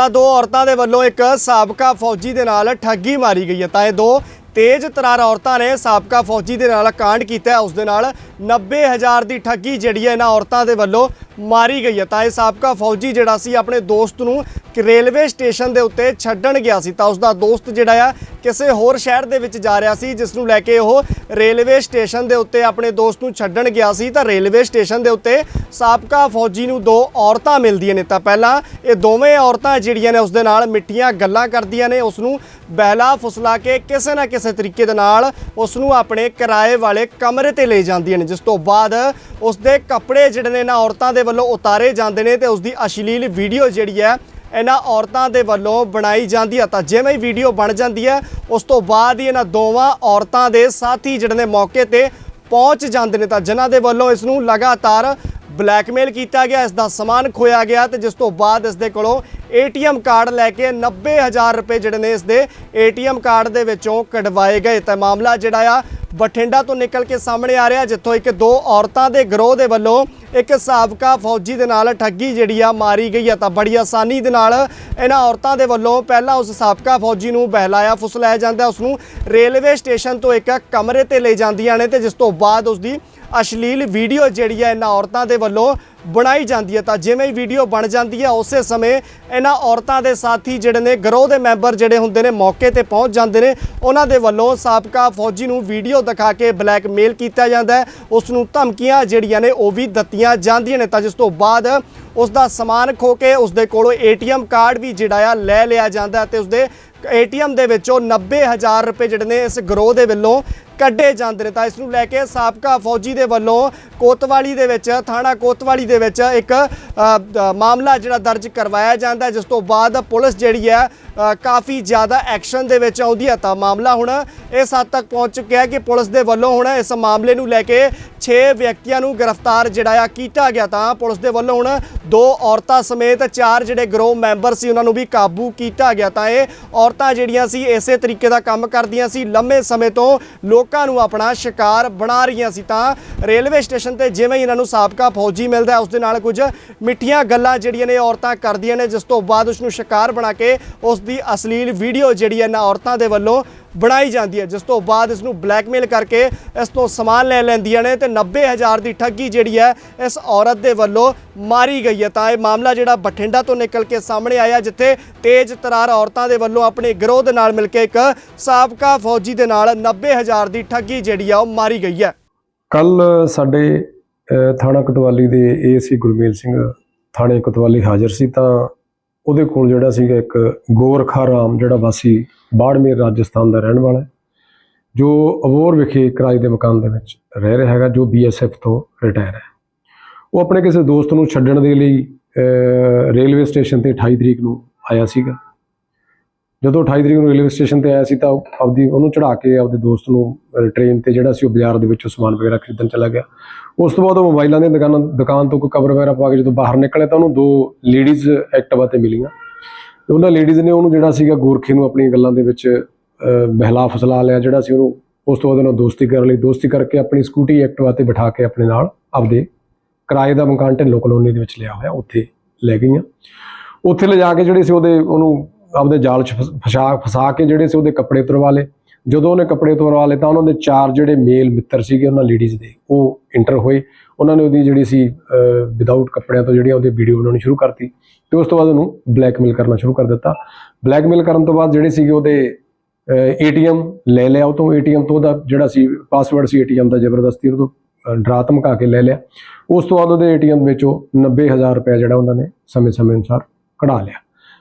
ਤਾਂ ਦੋ ਔਰਤਾਂ ਦੇ ਵੱਲੋਂ ਇੱਕ ਸਾਬਕਾ ਫੌਜੀ ਦੇ ਨਾਲ ਠੱਗੀ ਮਾਰੀ ਗਈ ਹੈ। ਤਾਂ ਇਹ ਦੋ ਤੇਜ਼ ਤਰਾਰ ਔਰਤਾਂ ਨੇ ਸਾਬਕਾ ਫੌਜੀ ਦੇ ਨਾਲ ਕਾਂਡ ਕੀਤਾ ਹੈ। ਉਸ ਦੇ ਨਾਲ 90000 ਦੀ ਠੱਗੀ ਜਿਹੜੀ ਹੈ ਇਹਨਾਂ ਔਰਤਾਂ ਦੇ ਵੱਲੋਂ ਮਾਰੀ ਗਈ ਹੈ। ਤਾਂ ਇਹ ਸਾਬਕਾ ਫੌਜੀ ਜਿਹੜਾ ਸੀ ਆਪਣੇ ਦੋਸਤ ਨੂੰ ਕਿ ਰੇਲਵੇ ਸਟੇਸ਼ਨ ਦੇ ਉੱਤੇ ਛੱਡਣ ਗਿਆ ਸੀ ਤਾਂ ਉਸ ਦਾ ਦੋਸਤ ਜਿਹੜਾ ਆ ਕਿਸੇ ਹੋਰ ਸ਼ਹਿਰ ਦੇ ਵਿੱਚ ਜਾ ਰਿਹਾ ਸੀ, ਜਿਸ ਨੂੰ ਲੈ ਕੇ ਉਹ ਰੇਲਵੇ ਸਟੇਸ਼ਨ ਦੇ ਉੱਤੇ ਆਪਣੇ ਦੋਸਤ ਨੂੰ ਛੱਡਣ ਗਿਆ ਸੀ। ਤਾਂ ਰੇਲਵੇ ਸਟੇਸ਼ਨ ਦੇ ਉੱਤੇ ਸਾਬਕਾ ਫੌਜੀ ਨੂੰ ਦੋ ਔਰਤਾਂ ਮਿਲਦੀਆਂ ਨੇ। ਤਾਂ ਪਹਿਲਾਂ ਇਹ ਦੋਵੇਂ ਔਰਤਾਂ ਜਿਹੜੀਆਂ ਨੇ ਉਸ ਦੇ ਨਾਲ ਮਿੱਠੀਆਂ ਗੱਲਾਂ ਕਰਦੀਆਂ ਨੇ। ਉਸ ਨੂੰ ਬਹਿਲਾ ਫੁਸਲਾ ਕੇ ਕਿਸੇ ਨਾ ਕਿਸੇ ਤਰੀਕੇ ਦੇ ਨਾਲ ਉਸ ਨੂੰ ਆਪਣੇ ਕਿਰਾਏ ਵਾਲੇ ਕਮਰੇ ਤੇ ਲੈ ਜਾਂਦੀਆਂ ਨੇ। ਜਿਸ ਤੋਂ ਬਾਅਦ ਉਸ ਦੇ ਕੱਪੜੇ ਜਿਹੜੇ ਨੇ ਨਾ ਔਰਤਾਂ ਦੇ ਵੱਲੋਂ ਉਤਾਰੇ ਜਾਂਦੇ ਨੇ ਤੇ ਉਸ ਦੀ ਅਸ਼ਲੀਲ ਵੀਡੀਓ ਜਿਹੜੀ ਹੈ ਇਹਨਾਂ ਔਰਤਾਂ ਦੇ ਵੱਲੋਂ ਬਣਾਈ ਜਾਂਦੀ ਹੈ ਤਾਂ ਜਿਵੇਂ ਹੀ ਵੀਡੀਓ ਬਣ ਜਾਂਦੀ ਹੈ, ਉਸ ਤੋਂ ਬਾਅਦ ਹੀ ਇਹਨਾਂ ਦੋਵਾਂ ਔਰਤਾਂ ਦੇ ਸਾਥੀ ਜਿਹੜੇ ਨੇ ਮੌਕੇ ਤੇ ਪਹੁੰਚ ਜਾਂਦੇ ਨੇ। ਤਾਂ ਜਿਨ੍ਹਾਂ ਦੇ ਵੱਲੋਂ ਇਸ ਨੂੰ ਲਗਾਤਾਰ ਬਲੈਕਮੇਲ ਕੀਤਾ ਗਿਆ, ਇਸ ਦਾ ਸਮਾਨ ਖੋਇਆ ਗਿਆ ਤੇ ਜਿਸ ਤੋਂ ਬਾਅਦ ਇਸ ਦੇ ਕੋਲੋਂ ਏਟੀਐਮ ਕਾਰਡ ਲੈ ਕੇ 90000 ਰੁਪਏ ਜਿਹੜੇ ਨੇ ਇਸ ਦੇ ਏਟੀਐਮ ਕਾਰਡ ਦੇ ਵਿੱਚੋਂ ਕਢਵਾਏ ਗਏ। ਤਾਂ ਮਾਮਲਾ ਜਿਹੜਾ ਆ, ਬਠਿੰਡਾ ਤੋਂ ਨਿਕਲ ਕੇ ਸਾਹਮਣੇ ਆ ਰਿਹਾ, ਜਿੱਥੋਂ ਇੱਕ ਦੋ ਔਰਤਾਂ ਦੇ ਗਰੋਹ ਦੇ ਵੱਲੋਂ ਇੱਕ ਸਾਬਕਾ ਫੌਜੀ ਦੇ ਨਾਲ ਠੱਗੀ ਜਿਹੜੀ ਆ ਮਾਰੀ ਗਈ ਆ ਤਾਂ ਬੜੀ ਆਸਾਨੀ ਦੇ ਨਾਲ ਇਹਨਾਂ ਔਰਤਾਂ ਦੇ ਵੱਲੋਂ ਪਹਿਲਾਂ ਉਸ ਸਾਬਕਾ ਫੌਜੀ ਨੂੰ ਬਹਿਲਾਇਆ ਫੁਸਲਾਇਆ ਜਾਂਦਾ, ਉਸ ਨੂੰ ਰੇਲਵੇ ਸਟੇਸ਼ਨ ਤੋਂ ਇੱਕ ਕਮਰੇ ਤੇ ਲੈ ਜਾਂਦੀਆਂ ਨੇ ਤੇ ਜਿਸ ਤੋਂ ਬਾਅਦ ਉਸ ਦੀ ਅਸ਼ਲੀਲ ਵੀਡੀਓ ਜਿਹੜੀ ਹੈ ਇਹਨਾਂ ਔਰਤਾਂ ਦੇ ਵੱਲੋਂ ਬਣਾਈ ਜਾਂਦੀ ਹੈ ਤਾਂ ਜਿਵੇਂ ਹੀ ਵੀਡੀਓ ਬਣ ਜਾਂਦੀ ਹੈ ਉਸੇ ਸਮੇਂ ਇਹਨਾਂ ਔਰਤਾਂ ਦੇ ਸਾਥੀ ਜਿਹੜੇ ਨੇ, ਗਰੋਹ ਦੇ ਮੈਂਬਰ ਜਿਹੜੇ ਹੁੰਦੇ ਨੇ, ਮੌਕੇ ਤੇ ਪਹੁੰਚ ਜਾਂਦੇ ਨੇ। ਉਹਨਾਂ ਦੇ ਵੱਲੋਂ ਸਾਬਕਾ ਫੌਜੀ ਨੂੰ ਵੀਡੀਓ ਦਿਖਾ ਕੇ ਬਲੈਕਮੇਲ ਕੀਤਾ ਜਾਂਦਾ ਹੈ। ਉਸ ਨੂੰ ਧਮਕੀਆਂ ਜਿਹੜੀਆਂ ਨੇ, ਉਹ ਵੀ ਦਿੱਤੀਆਂ ਜਾਂਦੀਆਂ ਨੇ। ਤਾਂ ਜਿਸ ਤੋਂ ਬਾਅਦ ਉਸ ਦਾ ਸਮਾਨ ਖੋ ਕੇ ਉਸ ਦੇ ਕੋਲੋਂ ਏਟੀਐਮ ਕਾਰਡ ਵੀ ਜਿਹੜਾ ਆ ਲੈ ਲਿਆ ਜਾਂਦਾ ਹੈ ਤੇ ਉਸ ਦੇ ਏਟੀਐਮ ਦੇ ਵਿੱਚੋਂ 90000 ਰੁਪਏ ਜਿਹੜੇ ਨੇ ਇਸ ਗਰੋਹ ਦੇ ਵੱਲੋਂ ਕੱਢੇ ਜਾਂਦੇ ਨੇ ਤਾਂ ਇਸ ਨੂੰ ਲੈ ਕੇ ਸਾਬਕਾ ਫੌਜੀ ਦੇ ਵੱਲੋਂ ਕੋਤਵਾਲੀ ਦੇ ਵਿੱਚ, ਥਾਣਾ ਕੋਤਵਾਲੀ ਦੇ ਵਿੱਚ ਇੱਕ ਮਾਮਲਾ ਜਿਹੜਾ ਦਰਜ ਕਰਵਾਇਆ ਜਾਂਦਾ ਜਿਸ ਤੋਂ ਬਾਅਦ ਪੁਲਿਸ ਜਿਹੜੀ ਹੈ ਕਾਫੀ ਜ਼ਿਆਦਾ ਐਕਸ਼ਨ ਦੇ ਵਿੱਚ ਆਉਂਦੀ ਹੈ ਤਾਂ ਮਾਮਲਾ ਹੁਣ ਇਸ ਹੱਦ ਤੱਕ ਪਹੁੰਚ ਚੁੱਕਿਆ ਕਿ ਪੁਲਿਸ ਦੇ ਵੱਲੋਂ ਹੁਣ ਇਸ ਮਾਮਲੇ ਨੂੰ ਲੈ ਕੇ 6 ਵਿਅਕਤੀਆਂ ਨੂੰ ਗ੍ਰਿਫਤਾਰ ਜਿਹੜਾ ਆ ਕੀਤਾ ਗਿਆ ਤਾਂ ਪੁਲਿਸ ਦੇ ਵੱਲੋਂ ਹੁਣ ਦੋ ਔਰਤਾਂ ਸਮੇਤ ਚਾਰ ਜਿਹੜੇ ਗਰੋਹ ਮੈਂਬਰ ਸੀ ਉਹਨਾਂ ਨੂੰ ਵੀ ਕਾਬੂ ਕੀਤਾ ਗਿਆ ਤਾਂ ਇਹ ਔਰਤਾਂ ਜਿਹੜੀਆਂ ਸੀ, ਇਸੇ ਤਰੀਕੇ ਦਾ ਕੰਮ ਕਰਦੀਆਂ ਸੀ। ਲੰਮੇ ਸਮੇਂ ਤੋਂ ਲੋਕ ਲੋਕਾਂ ਨੂੰ ਆਪਣਾ ਸ਼ਿਕਾਰ ਬਣਾ ਰਹੀਆਂ ਸੀ ਤਾਂ ਰੇਲਵੇ ਸਟੇਸ਼ਨ ਤੇ ਜਿਵੇਂ ਇਹਨਾਂ ਨੂੰ ਸਾਬਕਾ ਫੌਜੀ ਮਿਲਦਾ ਹੈ, ਉਸ ਦੇ ਨਾਲ ਕੁਝ ਮਿੱਠੀਆਂ ਗੱਲਾਂ ਜਿਹੜੀਆਂ ਨੇ ਔਰਤਾਂ ਕਰਦੀਆਂ ਨੇ ਜਿਸ ਤੋਂ ਬਾਅਦ ਉਸ ਨੂੰ ਸ਼ਿਕਾਰ ਬਣਾ ਕੇ ਉਸ ਦੀ ਅਸ਼ਲੀਲ ਵੀਡੀਓ ਜਿਹੜੀ ਹੈ ਇਹਨਾਂ ਔਰਤਾਂ ਦੇ ਵੱਲੋਂ ਬਣਾਈ ਜਾਂਦੀ ਹੈ, ਜਿਸ ਤੋਂ ਬਾਅਦ ਇਸ ਨੂੰ ਬਲੈਕਮੇਲ ਕਰਕੇ ਇਸ ਤੋਂ ਸਮਾਨ ਲੈ ਲੈਂਦੀਆਂ ਨੇ ਤੇ 90000 ਦੀ ਠੱਗੀ ਜਿਹੜੀ ਹੈ ਇਸ ਔਰਤ ਦੇ ਵੱਲੋਂ ਮਾਰੀ ਗਈ ਹੈ। ਤਾਂ ਇਹ ਮਾਮਲਾ ਜਿਹੜਾ ਬਠਿੰਡਾ ਤੋਂ ਨਿਕਲ ਕੇ ਸਾਹਮਣੇ ਆਇਆ, ਜਿੱਥੇ ਤੇਜ਼ ਤਰਾਰ ਔਰਤਾਂ ਦੇ ਵੱਲੋਂ ਆਪਣੇ ਗਿਰੋਹ ਦੇ ਨਾਲ ਮਿਲ ਕੇ ਇੱਕ ਸਾਬਕਾ ਫੌਜੀ ਦੇ ਨਾਲ 90000 ਦੀ ਠੱਗੀ ਜਿਹੜੀ ਆ, ਉਹ ਮਾਰੀ ਗਈ ਹੈ। ਕੱਲ ਸਾਡੇ ਥਾਣਾ ਕੋਤਵਾਲੀ ਦੇ ਏਸੀ ਗੁਰਮੇਲ ਸਿੰਘ ਥਾਣੇ ਕੋਤਵਾਲੀ ਹਾਜ਼ਰ ਸੀ ਤਾਂ ਉਹਦੇ ਕੋਲ ਜਿਹੜਾ ਸੀਗਾ ਇੱਕ ਗੋਰਖਾ ਰਾਮ, ਜਿਹੜਾ ਵਾਸੀ ਬਾੜਮੇਰ ਰਾਜਸਥਾਨ ਦਾ ਰਹਿਣ ਵਾਲਾ ਹੈ, ਜੋ ਅਬੋਰ ਵਿਖੇ ਕਿਰਾਏ ਦੇ ਮਕਾਨ ਦੇ ਵਿੱਚ ਰਹਿ ਰਿਹਾ ਹੈਗਾ, ਜੋ ਬੀਐਸਐਫ ਤੋਂ ਰਿਟਾਇਰ ਹੈ। ਉਹ ਆਪਣੇ ਕਿਸੇ ਦੋਸਤ ਨੂੰ ਛੱਡਣ ਦੇ ਲਈ ਰੇਲਵੇ ਸਟੇਸ਼ਨ ਤੇ 28 ਤਰੀਕ ਨੂੰ ਆਇਆ ਸੀਗਾ। ਜਦੋਂ 28 ਤਰੀਕ ਨੂੰ ਰੇਲਵੇ ਸਟੇਸ਼ਨ ਤੇ ਆਇਆ ਸੀ ਤਾਂ ਆਪਦੀ ਉਹਨੂੰ ਚੜਾ ਕੇ ਆਪਦੇ ਦੋਸਤ ਨੂੰ ਟ੍ਰੇਨ ਤੇ ਜਿਹੜਾ ਸੀ ਉਹ ਬਾਜ਼ਾਰ ਦੇ ਵਿੱਚੋਂ ਸਮਾਨ ਵਗੈਰਾ ਖਰੀਦਣ ਚਲਾ ਗਿਆ। ਉਸ ਤੋਂ ਬਾਅਦ ਉਹ ਮੋਬਾਈਲਾਂ ਦੀਆਂ ਦੁਕਾਨਾਂ ਦੁਕਾਨ ਤੋਂ ਕੋਈ ਕਵਰ ਵਗੈਰਾ ਪਾ ਕੇ ਜਦੋਂ ਬਾਹਰ ਨਿਕਲਿਆ ਤਾਂ ਉਹਨੂੰ ਦੋ ਲੇਡੀਜ਼ ਐਕਟਿਵਾ ਤੇ ਮਿਲੀਆਂ। ਤੇ ਉਹਨਾਂ ਲੇਡੀਜ਼ ਨੇ ਉਹਨੂੰ ਜਿਹੜਾ ਸੀਗਾ ਗੋਰਖੇ ਨੂੰ ਆਪਣੀਆਂ ਗੱਲਾਂ ਦੇ ਵਿੱਚ ਅਹ, ਬਹਿਲਾ ਫਸਲਾ ਲਿਆ ਜਿਹੜਾ ਸੀ ਉਹਨੂੰ ਉਸ ਤੋਂ ਬਾਅਦ ਉਹਨਾਂ ਦੋਸਤੀ ਕਰ ਲਈ ਦੋਸਤੀ ਕਰਕੇ ਆਪਣੀ ਸਕੂਟੀ ਐਕਟਿਵਾ ਤੇ ਬਿਠਾ ਕੇ ਆਪਣੇ ਨਾਲ ਆਪਦੇ ਕਿਰਾਏ ਦਾ ਮਕਾਨ ਢਿੱਲੋਂ ਕਲੋਨੀ ਦੇ ਵਿੱਚ ਲਿਆ ਹੋਇਆ ਉੱਥੇ ਲੈ ਗਈਆਂ। ਉੱਥੇ ਲਿਜਾ ਕੇ ਜਿਹੜੇ ਸੀ ਉਹਦੇ ਉਹਨੂੰ ਆਪਦੇ ਜਾਲ 'ਚ ਫਸ- ਫਸਾ ਫਸਾ ਕੇ ਜਿਹੜੇ ਸੀ ਉਹਦੇ ਕੱਪੜੇ ਤੁਰਵਾ ਲਏ। ਜਦੋਂ ਉਹਨੇ ਕੱਪੜੇ ਤੁਰਵਾ ਲਏ ਤਾਂ ਉਹਨਾਂ ਦੇ ਚਾਰ ਜਿਹੜੇ ਮੇਲ ਮਿੱਤਰ ਸੀਗੇ, ਉਹਨਾਂ ਲੇਡੀਜ਼ ਦੇ, ਉਹ ਇੰਟਰ ਹੋਏ। ਉਹਨਾਂ ਨੇ ਉਹਦੀ ਜਿਹੜੀ ਸੀ ਵਿਦਆਊਟ ਕੱਪੜਿਆਂ ਤੋਂ ਜਿਹੜੀਆਂ ਉਹਦੀ ਵੀਡੀਓ ਬਣਾਉਣੀ ਸ਼ੁਰੂ ਕਰਤੀ ਤੇ ਉਸ ਤੋਂ ਬਾਅਦ ਉਹਨੂੰ ਬਲੈਕਮੇਲ ਕਰਨਾ ਸ਼ੁਰੂ ਕਰ ਦਿੱਤਾ। ਬਲੈਕਮੇਲ ਕਰਨ ਤੋਂ ਬਾਅਦ ਜਿਹੜੇ ਸੀਗੇ ਉਹਦੇ ਏਟੀਐਮ ਲੈ ਲਿਆ ਉਹ ਤੋਂ। ਏਟੀਐਮ ਤੋਂ ਉਹਦਾ ਜਿਹੜਾ ਸੀ ਪਾਸਵਰਡ ਸੀ ਏਟੀਐਮ ਦਾ ਜ਼ਬਰਦਸਤੀ ਉਹ ਤੋਂ ਡਰਾ ਧਮਕਾ ਕੇ ਲੈ ਲਿਆ। ਉਸ ਤੋਂ ਬਾਅਦ ਉਹਦੇ ਏਟੀਐਮ ਵਿੱਚੋਂ 90000 ਰੁਪਏ ਜਿਹੜਾ ਉਹਨਾਂ ਨੇ ਸਮੇਂ-ਸਮੇਂ ਅਨੁਸਾਰ ਕਢਾ ਲਿਆ।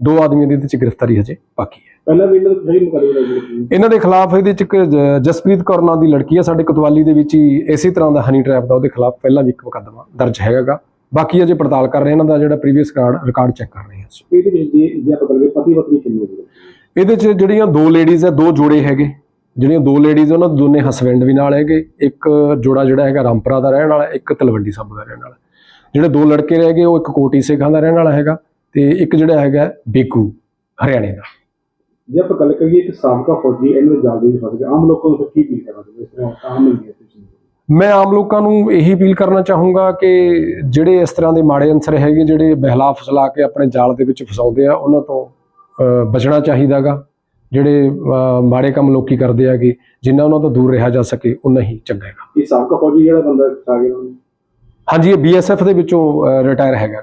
ਦੋ ਆਦਮੀਆਂ ਦੀ ਇਹਦੇ ਵਿੱਚ ਗ੍ਰਿਫਤਾਰੀ ਹਜੇ ਬਾਕੀ ਹੈ। ਪਹਿਲਾਂ ਵੀ ਇਹਨਾਂ ਦੀ ਮੁਕੱਦਮੇ ਦਰਜ ਇਹਨਾਂ ਦੇ ਖਿਲਾਫ ਇਹਦੇ ਚ ਇੱਕ ਜਸਪ੍ਰੀਤ ਕੌਰ ਨਾਂ ਦੀ ਲੜਕੀ ਹੈ ਸਾਡੇ ਕੋਤਵਾਲੀ ਦੇ ਵਿੱਚ ਹੀ ਇਸੇ ਤਰ੍ਹਾਂ ਦਾ ਹਨੀ ਟ੍ਰੈਪ ਦਾ ਉਹਦੇ ਖਿਲਾਫ ਪਹਿਲਾਂ ਵੀ ਇੱਕ ਮੁਕੱਦਮਾ ਦਰਜ ਹੈਗਾਗਾ। ਬਾਕੀ ਅਜੇ ਪੜਤਾਲ ਕਰ ਰਹੇ ਇਹਨਾਂ ਦਾ ਜਿਹੜਾ ਪ੍ਰੀਵੀਅਸ ਰਿਕਾਰਡ ਰਿਕਾਰਡ ਚੈੱਕ ਕਰ ਰਹੇ ਹਾਂ। ਇਹਦੇ ਵਿੱਚ ਜੇ ਆਪਾਂ ਕਰੀਏ ਪਤੀ ਪਤਨੀ ਕਿੰਨੇ ਇਹਦੇ 'ਚ ਜਿਹੜੀਆਂ ਦੋ ਲੇਡੀਜ਼ ਹੈ ਦੋ ਜੋੜੇ ਹੈਗੇ। ਜਿਹੜੀਆਂ ਦੋ ਲੇਡੀਜ਼ ਉਹਨਾਂ ਦੇ ਦੋਨੇ ਹਸਬੈਂਡ ਵੀ ਨਾਲ ਹੈਗੇ। ਇੱਕ ਜੋੜਾ ਜਿਹੜਾ ਹੈਗਾ ਰਾਮਪੁਰਾ ਦਾ ਰਹਿਣ ਵਾਲਾ ਇੱਕ ਤਲਵੰਡੀ ਸਾਬੋ ਦਾ ਰਹਿਣ ਵਾਲਾ। ਜਿਹੜੇ ਦੋ ਲੜਕੇ ਰਹਿ ਗਏ ਉਹ ਇੱਕ ਕੋਟੀ ਸੇਖਾਂ ਦਾ ਰਹਿਣ ਵਾਲਾ ਹੈਗਾ। ਤੇ ਇੱਕ ਜਿਹੜਾ ਹੈਗਾ ਬੇਕੂ ਹਰਿਆਣੇ ਦਾ। ਜੇ ਆਪਾਂ ਗੱਲ ਕਰੀਏ ਕਿ ਸਾਬਕਾ ਫੌਜੀ ਇਹਨਾਂ ਦੇ ਜਾਲ ਦੇ ਵਿੱਚ ਫਸ ਗਏ ਆਮ ਲੋਕਾਂ ਨੂੰ ਕੀ ਅਪੀਲ ਕਰਨਾ ਚਾਹੁੰਦੇ ਇਸ ਤਰ੍ਹਾਂ ਆਮ ਮਿਲਦੀ ਹੈ ਮੈਂ ਆਮ ਲੋਕਾਂ ਨੂੰ ਇਹੀ ਅਪੀਲ ਕਰਨਾ ਚਾਹੂੰਗਾ ਕਿ ਜਿਹੜੇ ਇਸ ਤਰ੍ਹਾਂ ਦੇ ਮਾੜੇ ਅੰਸਰ ਹੈਗੇ ਜਿਹੜੇ ਬਹਿਲਾ ਫਸਲਾ ਕੇ ਆਪਣੇ ਜਾਲ ਦੇ ਵਿੱਚ ਫਸਾਉਂਦੇ ਆ ਉਹਨਾਂ ਤੋਂ ਬਚਣਾ ਚਾਹੀਦਾਗਾ। ਜਿਹੜੇ ਮਾੜੇ ਕੰਮ ਲੋਕੀ ਕਰਦੇ ਆਗੇ ਜਿੰਨਾ ਉਹਨਾਂ ਤੋਂ ਦੂਰ ਰਿਹਾ ਜਾ ਸਕੇ ਉਨਾ ਹੀ ਚੰਗਾ ਹੈਗਾ। ਇਹ ਸਾਬਕਾ ਫੌਜੀ ਜਿਹੜਾ ਬੰਦਾ ਫਸਾ ਗਿਆ ਹਾਂਜੀ ਇਹ ਬੀਐਸਐਫ ਦੇ ਵਿੱਚੋਂ ਰਿਟਾਇਰ ਹੈਗਾ।